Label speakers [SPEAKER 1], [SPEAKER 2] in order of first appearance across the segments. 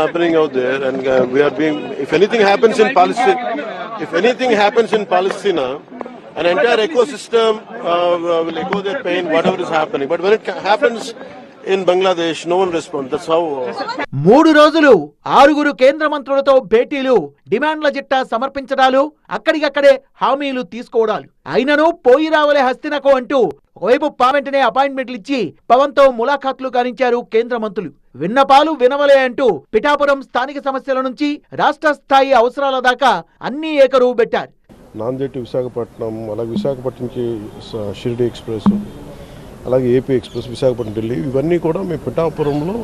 [SPEAKER 1] happening out there, and uh, we are being. If anything happens in Palestine, if anything happens in Palestine, an entire ecosystem uh, will echo their pain, whatever is happening. But when it happens in Bangladesh no one responds. That's how.
[SPEAKER 2] మూడు రోజులు ఆరుగురు కేంద్ర మంత్రులతో భేటీలు డిమాండ్ల చిట్టా సమర్పించడాలు అక్కడికక్కడే హామీలు తీసుకోవడాలు అయినను పోయి రావలే హస్తినకు అంటూ ఒకవైపు పార్లమెంటనే అపాయింట్మెంట్లు ఇచ్చి పవన్తో ములాఖాత్లు కానించారు కేంద్ర మంత్రులు. విన్నపాలు వినవలే అంటూ పిఠాపురం స్థానిక సమస్యల నుంచి రాష్ట్ర స్థాయి అవసరాల దాకా అన్ని ఏకరువు పెట్టారు.
[SPEAKER 1] నాందేడ్ టు విశాఖపట్నం అలాగే విశాఖపట్నం నుంచి షిరిడి ఎక్స్ప్రెస్ అలాగే ఏపీ ఎక్స్ప్రెస్ విశాఖపట్నం ఢిల్లీ ఇవన్నీ కూడా మేము పిఠాపురంలో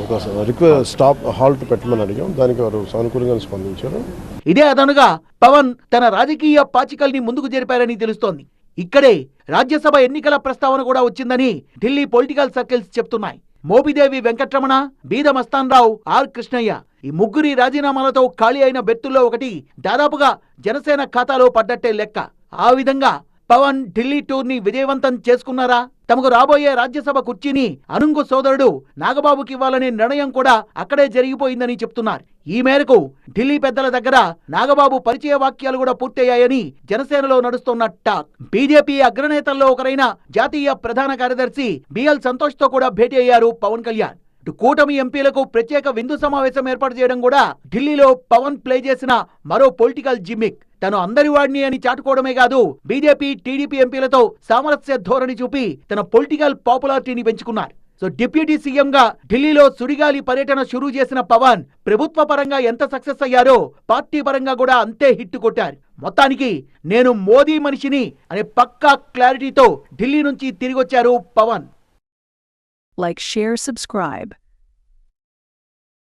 [SPEAKER 1] ఒక రిక్వెస్ట్ స్టాప్ హాల్ట్ పెట్టమని అడిగాం. దానికి వారు సానుకూలంగా స్పందించారు.
[SPEAKER 2] ఇదే అదనుగా పవన్ తన రాజకీయ పాచికల్ని ముందుకు జరిపారని తెలుస్తోంది. ఇక్కడే రాజ్యసభ ఎన్నికల ప్రస్తావన కూడా వచ్చిందని ఢిల్లీ పొలిటికల్ సర్కిల్స్ చెప్తున్నాయి. మోపిదేవి వెంకట్రమణ బీదమస్తాన్ రావు ఆర్ కృష్ణయ్య ఈ ముగ్గురి రాజీనామాలతో ఖాళీ అయిన బెర్తుల్లో ఒకటి దాదాపుగా జనసేన ఖాతాలో పడ్డట్టే లెక్క. ఆ విధంగా పవన్ ఢిల్లీ టూర్ని విజయవంతం చేసుకున్నారా? తమకు రాబోయే రాజ్యసభ కుర్చీని అనుంగు సోదరుడు నాగబాబుకి ఇవ్వాలనే నిర్ణయం కూడా అక్కడే జరిగిపోయిందని చెప్తున్నారు. ఈ మేరకు ఢిల్లీ పెద్దల దగ్గర నాగబాబు పరిచయ వాక్యాలు కూడా పూర్తయ్యాయని జనసేనలో నడుస్తున్న టాక్. బీజేపీ అగ్రనేతల్లో ఒకరైన జాతీయ ప్రధాన కార్యదర్శి బిఎల్ సంతోష్తో కూడా భేటీ అయ్యారు పవన్ కళ్యాణ్. కూటమి ఎంపీలకు ప్రత్యేక విందు సమావేశం ఏర్పాటు చేయడం కూడా ఢిల్లీలో పవన్ ప్లే చేసిన మరో పొలిటికల్ జిమ్మిక్. తను అందరి వాడిని అని చాటుకోవడమే కాదు బీజేపీ టీడీపీ ఎంపీలతో సామరస్య ధోరణి చూపి తన పొలిటికల్ పాపులారిటీని పెంచుకున్నారు. సో డిప్యూటీ సీఎం గా ఢిల్లీలో సుడిగాలి పర్యటన షురూ చేసిన పవన్ ప్రభుత్వ పరంగా ఎంత సక్సెస్ అయ్యారో పార్టీ పరంగా కూడా అంతే హిట్ కొట్టారు. మొత్తానికి నేను మోదీ మనిషిని అనే పక్కా క్లారిటీతో ఢిల్లీ నుంచి తిరిగొచ్చారు పవన్.
[SPEAKER 3] Like share subscribe